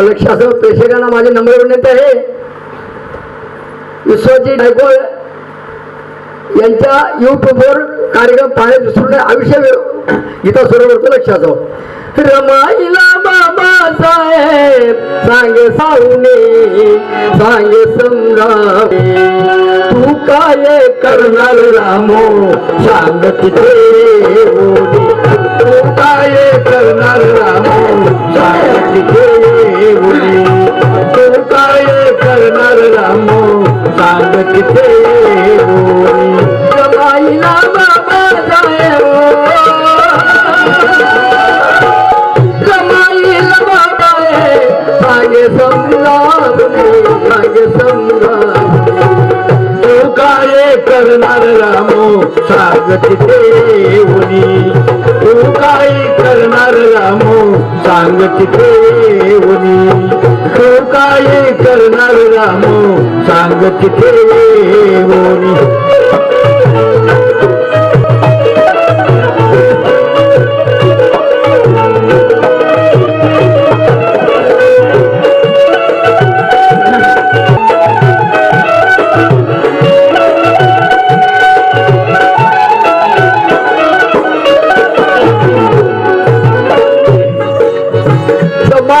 लक्षासह प्रेक्षकांना माझे नम्र विनंती आहे. विश्वजी गायकवाड यांच्या युट्यूबवर कार्यक्रम पाहण्यात विसरून आयुष्य गीता सरोवरचं लक्षात रमाईला बाबा साहेब सांगे सावने सांगे समजावे तू काय करणार रामो? सांग तिथे तू काय करणार रामो? सांग तिथे करणार रामो सांगते देऊनी तू काय करणार रामो सांगते देऊनी सांगती देऊनी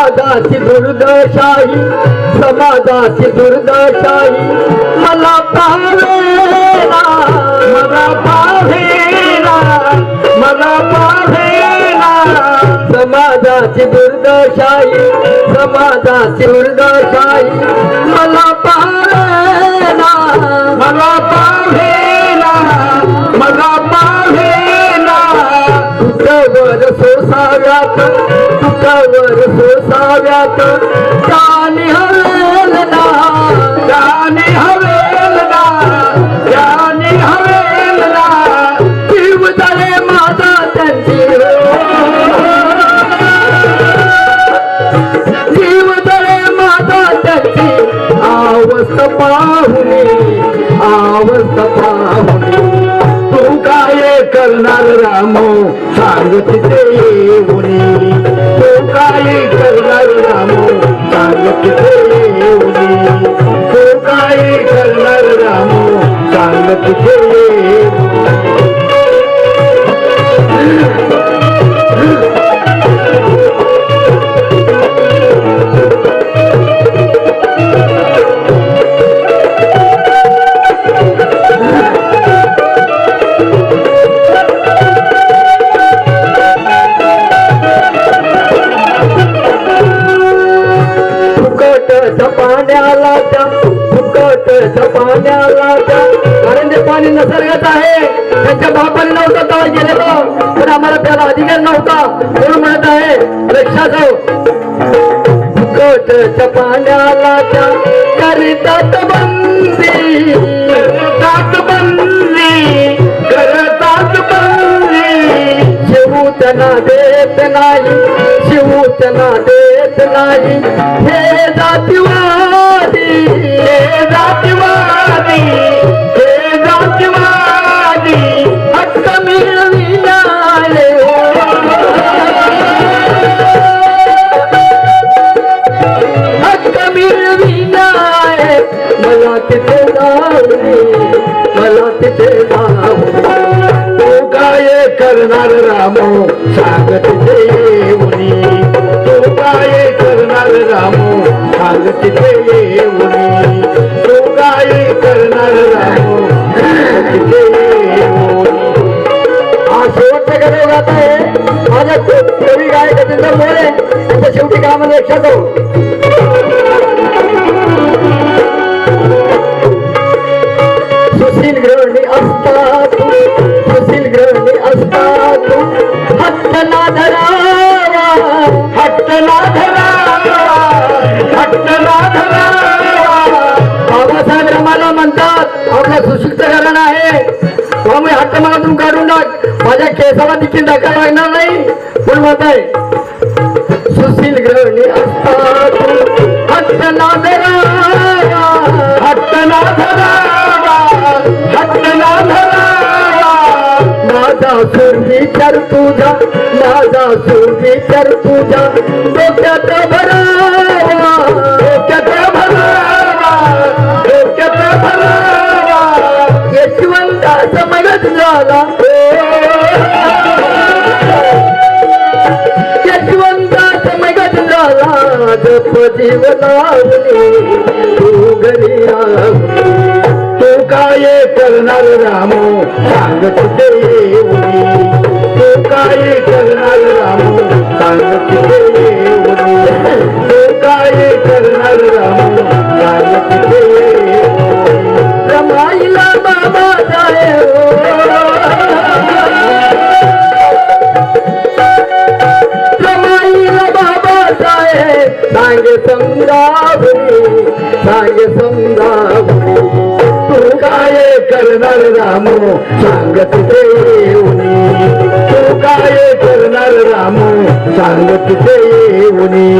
समाजाची दुर्दशाही समाजाची दुर्दशाही. मला पावेना मला पावेना मला पावेना. समाजाची दुर्दशाही समाजाची दुर्दशाही. मला करणार रामो? सांग तिथे तू फुकट पाण्याला जा फुकट पाण्याला जा. पाणी नसर्गत आहे. त्यांच्या बापाने नव्हतं तवा गेलेलो. पण आम्हाला त्याला अधिकार नव्हता. म्हणून म्हणत आहे? लक्षात ठेव फुकट पाण्याला त्या करतात बंदी. करतात बंदी. करतात बंदी. शिवू त्यांना देत नाही. शिवू त्यांना देत नाही. हे जातीवादी. हे जातीवादी. करणार राम सांगत देऊनी. तू काय करणार राम सांगत देऊनी. तू काय करणार राम सांगत देऊनी. शेवटचा गणव गात आहे? माझ्या कवी गायक गजेंद्र मोरे यांच्या शेवटी कामाला लक्षात हो सुशिक्त कारण आहे त्यामुळे हट्ट तुम्ही काढून टाक. माझ्या केसाला देखील धक्का लागणार नाही. पण मत आहे. सुशील ग्रहणी असतात. हट्ट ना धरावा हट्ट ना धरावा हट्ट ना धरावा माझा सूर विचार तुझा. माझा सूर विचार तुझा. डोक्यात भरा. झाला यशवंता समय तू घरी तू काय करणार रामो? सांग तुझे येऊनी? तू काय करणार रामो? सांग तुझे सांग समजावणी तू काय करणार रामो सांगत ते येऊनी. तू काय करणार रामो सांगत ते येऊनी.